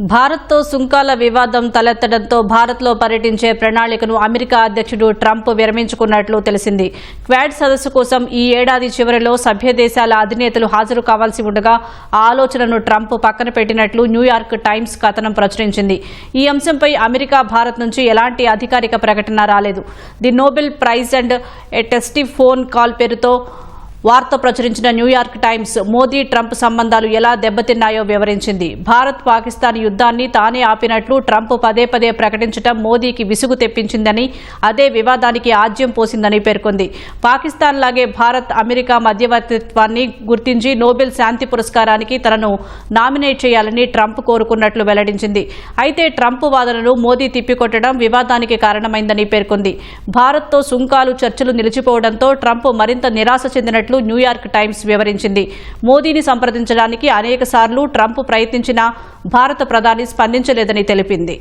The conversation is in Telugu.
భారత్తో సుంకాల వివాదం తలెత్తడంతో భారత్లో పర్యటించే ప్రణాళికను అమెరికా అధ్యక్షుడు ట్రంప్ విరమించుకున్నట్లు తెలిసింది. క్వాడ్ సదస్సు కోసం ఈ ఏడాది చివరిలో సభ్య దేశాల అధినేతలు హాజరు కావాల్సి ఉండగా ఆలోచనను ట్రంప్ పక్కన పెట్టినట్లు న్యూయార్క్ టైమ్స్ కథనం ప్రచురించింది. ఈ అంశంపై అమెరికా భారత్ నుంచి ఎలాంటి అధికారిక ప్రకటన రాలేదు. The Nobel prize and a testy phone call పేరుతో వార్త ప్రచురించిన న్యూయార్క్ టైమ్స్ మోదీ ట్రంప్ సంబంధాలు ఎలా దెబ్బతిన్నాయో వివరించింది. భారత్ పాకిస్తాన్ యుద్ధాన్ని తానే ఆపినట్లు ట్రంప్ పదే పదే ప్రకటించడం మోదీకి విసుగు తెప్పించిందని అదే వివాదానికి ఆజ్యం పోసిందని పేర్కొంది. పాకిస్తాన్ లాగే భారత్ అమెరికా మధ్యవర్తిత్వాన్ని గుర్తించి నోబెల్ శాంతి పురస్కారానికి తనను నామినేట్ చేయాలని ట్రంప్ కోరుకున్నట్లు వెల్లడించింది. అయితే ట్రంప్ వాదనను మోదీ తిప్పికొట్టడం వివాదానికి కారణమైందని పేర్కొంది. భారత్తో సుంకాలు చర్చలు నిలిచిపోవడంతో ట్రంప్ మరింత నిరాశ చెందినట్లు న్యూయార్క్ టైమ్స్ వివరించింది. మోదీని సంప్రదించడానికి అనేక ట్రంప్ ప్రయత్నించినా భారత ప్రధాని స్పందించలేదని తెలిపింది.